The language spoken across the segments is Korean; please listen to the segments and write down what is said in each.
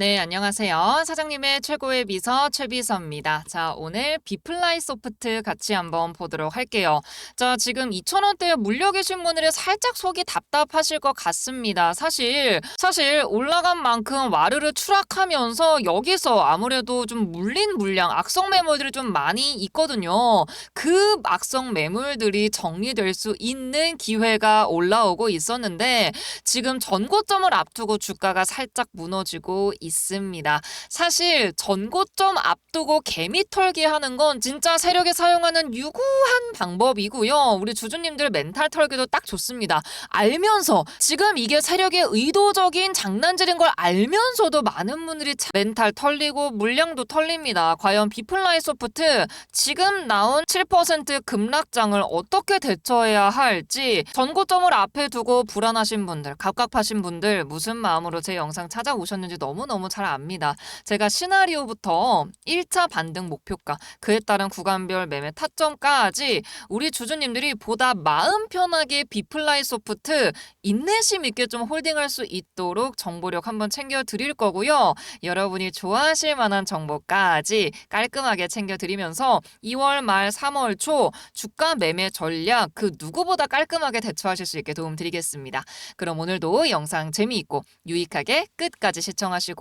네, 안녕하세요. 사장님의 최고의 비서 최비서입니다. 자, 오늘 비플라이 소프트 같이 한번 보도록 할게요. 자, 지금 2,000원대에 물려 계신 분들이 살짝 속이 답답하실 것 같습니다. 사실, 사실 올라간 만큼 와르르 추락하면서 여기서 아무래도 좀 물린 물량, 악성 매물들이 좀 많이 있거든요. 그 악성 매물들이 정리될 수 있는 기회가 올라오고 있었는데 지금 전고점을 앞두고 주가가 살짝 무너지고 있 습니다. 사실 전고점 앞두고 개미 털기 하는 건 진짜 세력이 사용하는 유구한 방법이고요. 우리 주주님들 멘탈 털기도 딱 좋습니다. 알면서 지금 이게 세력의 의도적인 장난질인 걸 알면서도 많은 분들이 자- 멘탈 털리고 물량도 털립니다. 과연 비플라이 소프트 지금 나온 7% 급락장을 어떻게 대처해야 할지 전고점을 앞에 두고 불안하신 분들, 갑갑하신 분들 무슨 마음으로 제 영상 찾아오셨는지 너무너무 잘 압니다. 제가 시나리오부터 1차 반등 목표가, 그에 따른 구간별 매매 타점까지 우리 주주님들이 보다 마음 편하게 비플라이 소프트 인내심 있게 좀 홀딩할 수 있도록 정보력 한번 챙겨 드릴 거고요. 여러분이 좋아하실 만한 정보까지 깔끔하게 챙겨 드리면서 2월 말 3월 초 주가 매매 전략 그 누구보다 깔끔하게 대처하실 수 있게 도움 드리겠습니다. 그럼 오늘도 영상 재미있고 유익하게 끝까지 시청하시고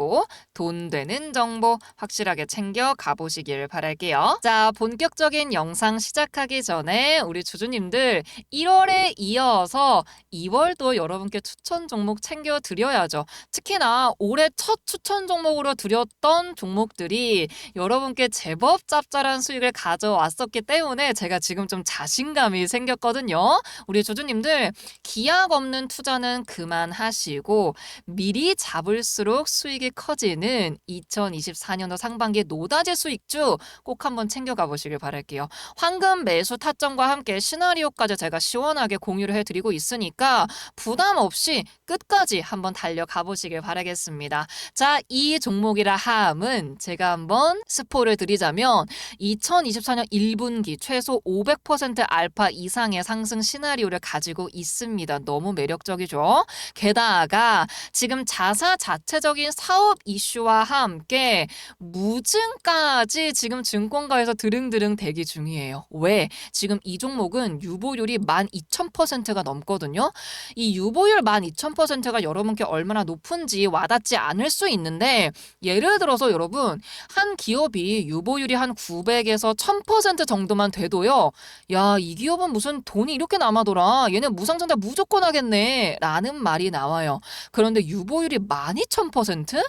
돈 되는 정보 확실하게 챙겨 가보시길 바랄게요. 자, 본격적인 영상 시작하기 전에 우리 주주님들 1월에 이어서 2월도 여러분께 추천 종목 챙겨 드려야죠. 특히나 올해 첫 추천 종목으로 드렸던 종목들이 여러분께 제법 짭짤한 수익을 가져왔었기 때문에 제가 지금 좀 자신감이 생겼거든요. 우리 주주님들 기약 없는 투자는 그만하시고 미리 잡을수록 수익이 커지는 2024년도 상반기 노다지 수익주 꼭 한번 챙겨가 보시길 바랄게요. 황금 매수 타점과 함께 시나리오까지 제가 시원하게 공유를 해드리고 있으니까 부담 없이 끝까지 한번 달려가 보시길 바라겠습니다. 자, 이 종목이라 함은 제가 한번 스포를 드리자면 2024년 1분기 최소 500% 알파 이상의 상승 시나리오를 가지고 있습니다. 너무 매력적이죠. 게다가 지금 자사 자체적인 사업 이슈와 함께 무증까지 지금 증권가에서 드릉드릉 대기 중이에요. 왜? 지금 이 종목은 유보율이 12,000%가 넘거든요. 이 유보율 12,000%가 여러분께 얼마나 높은지 와닿지 않을 수 있는데 예를 들어서 여러분 한 기업이 유보율이 한 900에서 1000% 정도만 돼도요. 야, 이 기업은 무슨 돈이 이렇게 남아돌아. 얘네 무상증자 무조건 하겠네. 라는 말이 나와요. 그런데 유보율이 12,000%?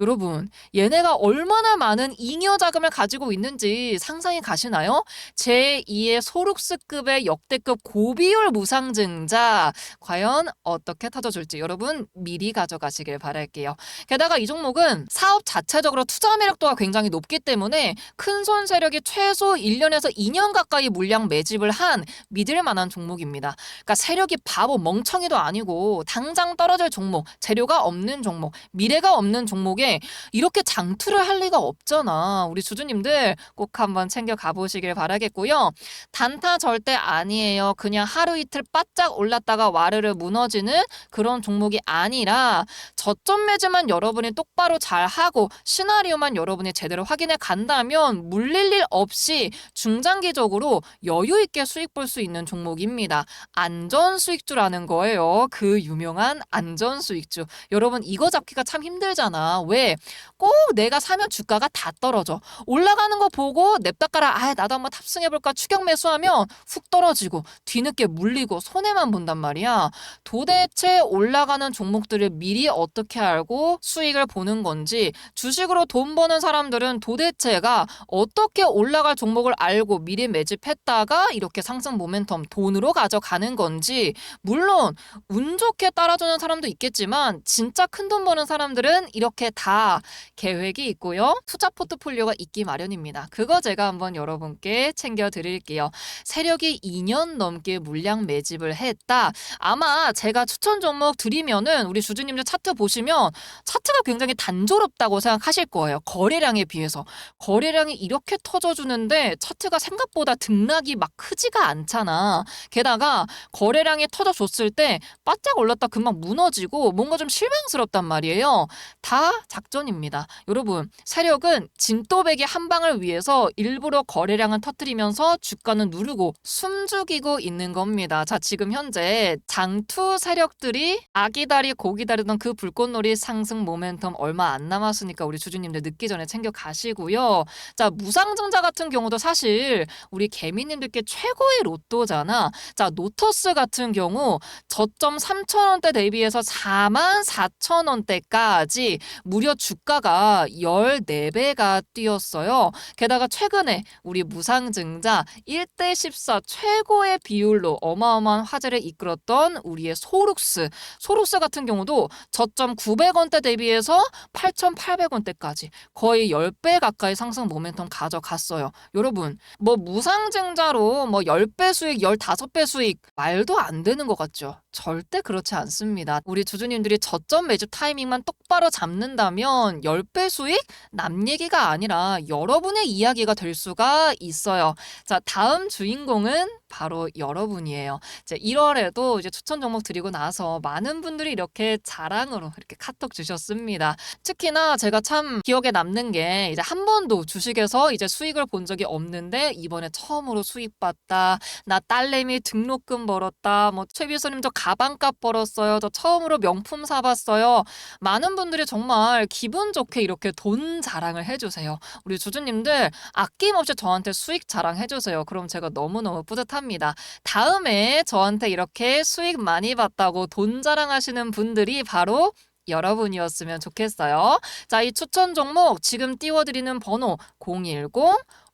여러분, 얘네가 얼마나 많은 잉여 자금을 가지고 있는지 상상이 가시나요? 제2의 소룩스급의 역대급 고비율 무상증자 과연 어떻게 터져줄지 여러분 미리 가져가시길 바랄게요. 게다가 이 종목은 사업 자체적으로 투자 매력도가 굉장히 높기 때문에 큰 손 세력이 최소 1년에서 2년 가까이 물량 매집을 한 믿을 만한 종목입니다. 그러니까 세력이 바보 멍청이도 아니고 당장 떨어질 종목, 재료가 없는 종목, 미래가 없는 종목 에 이렇게 장투를 할 리가 없잖아. 우리 주주님들 꼭 한번 챙겨 가보시길 바라겠고요. 단타 절대 아니에요. 그냥 하루 이틀 바짝 올랐다가 와르르 무너지는 그런 종목이 아니라 저점 매즈만 여러분이 똑바로 잘 하고 시나리오만 여러분이 제대로 확인해 간다면 물릴 일 없이 중장기적으로 여유 있게 수익 볼 수 있는 종목입니다. 안전 수익주라는 거예요. 그 유명한 안전 수익주. 여러분 이거 잡기가 참 힘들잖아. 왜? 꼭 내가 사면 주가가 다 떨어져. 올라가는 거 보고 냅다 깔아. 아, 나도 한번 탑승해 볼까 추격 매수하면 훅 떨어지고 뒤늦게 물리고 손해만 본단 말이야. 도대체 올라가는 종목들을 미리 어떻게 알고 수익을 보는 건지 주식으로 돈 버는 사람들은 도대체가 어떻게 올라갈 종목을 알고 미리 매집했다가 이렇게 상승 모멘텀 돈으로 가져가는 건지 물론 운 좋게 따라주는 사람도 있겠지만 진짜 큰 돈 버는 사람들은 이렇게 다 계획이 있고요. 투자 포트폴리오가 있기 마련입니다. 그거 제가 한번 여러분께 챙겨 드릴게요. 세력이 2년 넘게 물량 매집을 했다. 아마 제가 추천 종목 드리면은 우리 주주님들 차트 보시면 차트가 굉장히 단조롭다고 생각하실 거예요. 거래량에 비해서. 거래량이 이렇게 터져주는데 차트가 생각보다 등락이 막 크지가 않잖아. 게다가 거래량이 터져줬을 때 바짝 올랐다 금방 무너지고 뭔가 좀 실망스럽단 말이에요. 다 작전입니다. 여러분, 세력은 진또배기 한 방을 위해서 일부러 거래량을 터뜨리면서 주가는 누르고 숨죽이고 있는 겁니다. 자, 지금 현재 장투 세력들이 아기다리 고기다리던 그 불꽃놀이 상승 모멘텀 얼마 안 남았으니까 우리 주주님들 늦기 전에 챙겨 가시고요. 자, 무상증자 같은 경우도 사실 우리 개미님들께 최고의 로또잖아. 자, 노터스 같은 경우 저점 3,000원대 대비해서 44,000원대까지 무려 주가가 14배가 뛰었어요. 게다가 최근에 우리 무상증자 1대 14 최고의 비율로 어마어마한 화제를 이끌었던 우리의 소룩스. 소룩스 같은 경우도 저점 900원대 대비해서 8,800원대까지 거의 10배 가까이 상승 모멘텀 가져갔어요. 여러분, 뭐 무상증자로 뭐 10배 수익, 15배 수익 말도 안 되는 것 같죠? 절대 그렇지 않습니다. 우리 주주님들이 저점 매주 타이밍만 똑바로 잡는다면 10배 수익 남 얘기가 아니라 여러분의 이야기가 될 수가 있어요. 자, 다음 주인공은 바로 여러분이에요. 이제 1월에도 이제 추천 종목 드리고 나서 많은 분들이 이렇게 자랑으로 이렇게 카톡 주셨습니다. 특히나 제가 참 기억에 남는 게 이제 한 번도 주식에서 이제 수익을 본 적이 없는데 이번에 처음으로 수익 봤다. 나 딸내미 등록금 벌었다. 뭐 최비서님 저 가방값 벌었어요. 저 처음으로 명품 사봤어요. 많은 분들이 정말 기분 좋게 이렇게 돈 자랑을 해주세요. 우리 주주님들 아낌없이 저한테 수익 자랑해주세요. 그럼 제가 너무너무 뿌듯합니다. 다음에 저한테 이렇게 수익 많이 봤다고 돈 자랑하시는 분들이 바로 여러분이었으면 좋겠어요. 자, 이 추천 종목 지금 띄워드리는 번호 010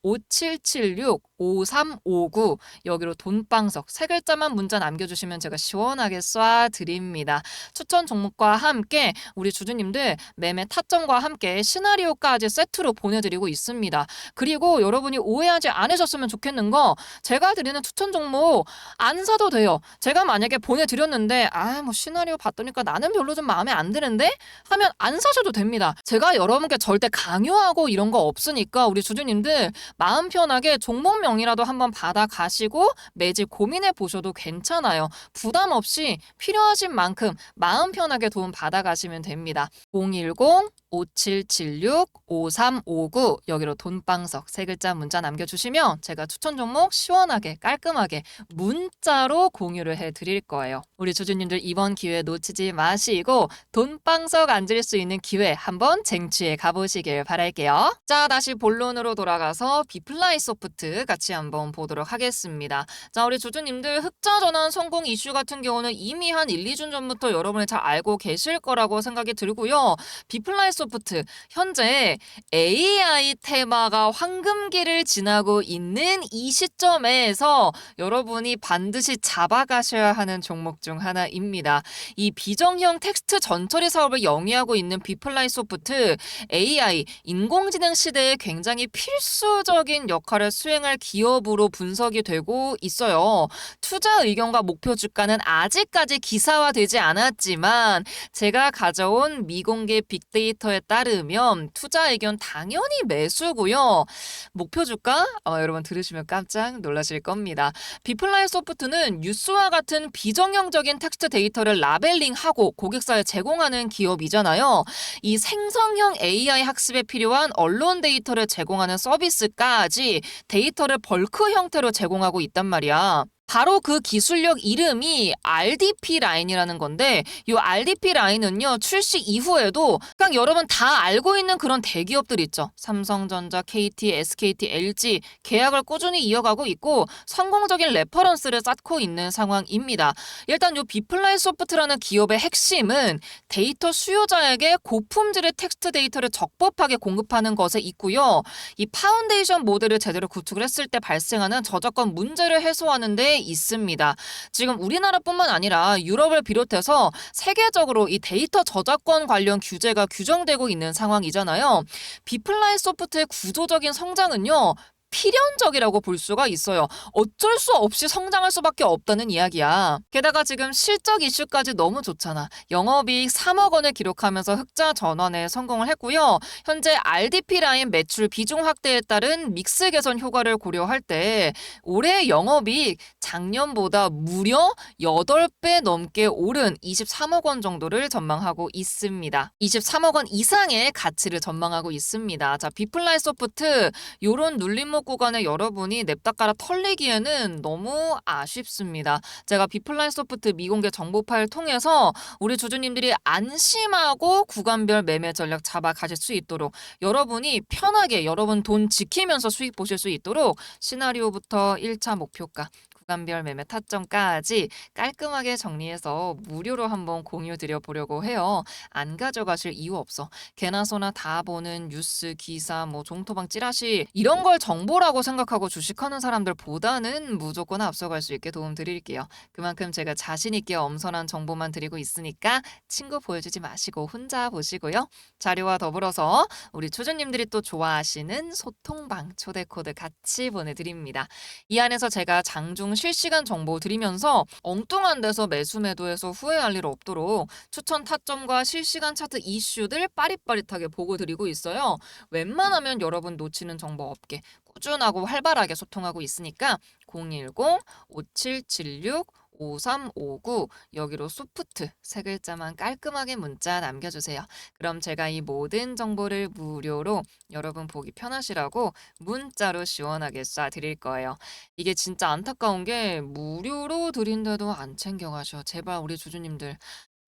5776 5359 여기로 돈방석 세 글자만 문자 남겨주시면 제가 시원하게 쏴 드립니다. 추천 종목과 함께 우리 주주님들 매매 타점과 함께 시나리오까지 세트로 보내드리고 있습니다. 그리고 여러분이 오해하지 않으셨으면 좋겠는 거 제가 드리는 추천 종목 안 사도 돼요. 제가 만약에 보내드렸는데 아 뭐 시나리오 봤더니까 나는 별로 좀 마음에 안 드는데 하면 안 사셔도 됩니다. 제가 여러분께 절대 강요하고 이런 거 없으니까 우리 주주님들 마음 편하게 종목명이라도 한번 받아가시고 매직 고민해 보셔도 괜찮아요. 부담 없이 필요하신 만큼 마음 편하게 도움 받아가시면 됩니다. 010 5776 5359 여기로 돈방석 세 글자 문자 남겨주시면 제가 추천 종목 시원하게 깔끔하게 문자로 공유를 해드릴 거예요. 우리 주주님들 이번 기회 놓치지 마시고 돈방석 앉을 수 있는 기회 한번 쟁취해 가보시길 바랄게요. 자 다시 본론으로 돌아가서 비플라이 소프트 같이 한번 보도록 하겠습니다. 자 우리 주주님들 흑자 전환 성공 이슈 같은 경우는 이미 한 1, 2주 전부터 여러분이 잘 알고 계실 거라고 생각이 들고요. 비플라이 소프트 현재 AI 테마가 황금기를 지나고 있는 이 시점에서 여러분이 반드시 잡아가셔야 하는 종목 중 하나입니다. 이 비정형 텍스트 전처리 사업을 영위하고 있는 비플라이 소프트 AI 인공지능 시대에 굉장히 필수적 인 역할을 수행할 기업으로 분석이 되고 있어요. 투자 의견과 목표 주가는 아직까지 기사화되지 않았지만 제가 가져온 미공개 빅데이터에 따르면 투자 의견 당연히 매수고요. 목표 주가 어, 여러분 들으시면 깜짝 놀라실 겁니다. 비플라이 소프트는 뉴스와 같은 비정형적인 텍스트 데이터를 라벨링하고 고객사에 제공하는 기업이잖아요. 이 생성형 AI 학습에 필요한 언론 데이터를 제공하는 서비스 까지 데이터를 벌크 형태로 제공하고 있단 말이야. 바로 그 기술력 이름이 RDP 라인이라는 건데 이 RDP 라인은요 출시 이후에도 그냥 여러분 다 알고 있는 그런 대기업들 있죠 삼성전자, KT, SKT, LG 계약을 꾸준히 이어가고 있고 성공적인 레퍼런스를 쌓고 있는 상황입니다. 일단 이 비플라이 소프트라는 기업의 핵심은 데이터 수요자에게 고품질의 텍스트 데이터를 적법하게 공급하는 것에 있고요. 이 파운데이션 모델을 제대로 구축을 했을 때 발생하는 저작권 문제를 해소하는 데 있습니다. 지금 우리나라뿐만 아니라 유럽을 비롯해서 세계적으로 이 데이터 저작권 관련 규제가 규 정되고 있는 상황이잖아요. 비플라이 소프트의 구조적인 성장은요. 필연적이라고 볼 수가 있어요. 어쩔 수 없이 성장할 수밖에 없다는 이야기야. 게다가 지금 실적 이슈까지 너무 좋잖아. 영업이익 3억 원을 기록하면서 흑자 전환에 성공을 했고요. 현재 RDP 라인 매출 비중 확대에 따른 믹스 개선 효과를 고려할 때 올해 영업이익 작년보다 무려 8배 넘게 오른 23억 원 정도를 전망하고 있습니다. 23억 원 이상의 가치를 전망하고 있습니다. 자, 비플라이 소프트 요런 눌림목 구간에 여러분이 냅다 깔아 털리기에는 너무 아쉽습니다. 제가 비플라이 소프트 미공개 정보 파일 통해서 우리 주주님들이 안심하고 구간별 매매 전략 잡아 가실 수 있도록 여러분이 편하게 여러분 돈 지키면서 수익 보실 수 있도록 시나리오부터 1차 목표가 구간별 매매 타점까지 깔끔하게 정리해서 무료로 한번 공유 드려 보려고 해요. 안 가져가실 이유 없어. 개나 소나 다 보는 뉴스, 기사, 뭐 종토방 찌라시 이런 걸 정보라고 생각하고 주식하는 사람들보다는 무조건 앞서갈 수 있게 도움 드릴게요. 그만큼 제가 자신 있게 엄선한 정보만 드리고 있으니까 친구 보여주지 마시고 혼자 보시고요. 자료와 더불어서 우리 초주님들이 또 좋아하시는 소통방 초대 코드 같이 보내드립니다. 이 안에서 제가 장중 실시간 정보 드리면서 엉뚱한 데서 매수 매도해서 후회할 일 없도록 추천 타점과 실시간 차트 이슈들 빠릿빠릿하게 보고 드리고 있어요. 웬만하면 여러분 놓치는 정보 없게 꾸준하고 활발하게 소통하고 있으니까 010-5776 5359 여기로 소프트 세 글자만 깔끔하게 문자 남겨주세요. 그럼 제가 이 모든 정보를 무료로 여러분 보기 편하시라고 문자로 시원하게 쏴 드릴 거예요. 이게 진짜 안타까운 게 무료로 드린데도 안 챙겨가셔. 제발 우리 주주님들.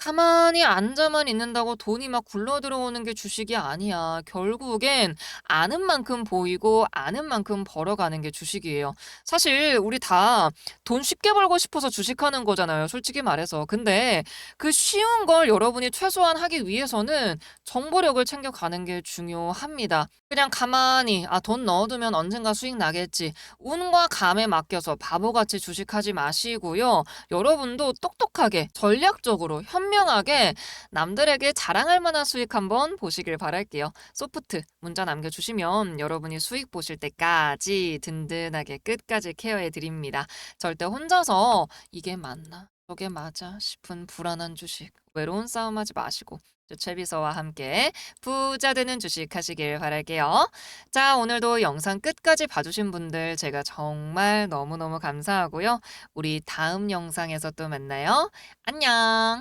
가만히 앉아만 있는다고 돈이 막 굴러 들어오는 게 주식이 아니야. 결국엔 아는 만큼 보이고 아는 만큼 벌어가는 게 주식이에요. 사실 우리 다 돈 쉽게 벌고 싶어서 주식하는 거잖아요. 솔직히 말해서. 근데 그 쉬운 걸 여러분이 최소한 하기 위해서는 정보력을 챙겨가는 게 중요합니다. 그냥 가만히 아 돈 넣어두면 언젠가 수익 나겠지. 운과 감에 맡겨서 바보같이 주식하지 마시고요. 여러분도 똑똑하게 전략적으로 현명 하게 남들에게 자랑할 만한 수익 한번 보시길 바랄게요. 소프트 문자 남겨주시면 여러분이 수익 보실 때까지 든든하게 끝까지 케어해 드립니다. 절대 혼자서 이게 맞나? 저게 맞아? 싶은 불안한 주식 외로운 싸움하지 마시고 저 최비서와 함께 부자 되는 주식 하시길 바랄게요. 자, 오늘도 영상 끝까지 봐주신 분들 제가 정말 너무너무 감사하고요. 우리 다음 영상에서 또 만나요. 안녕!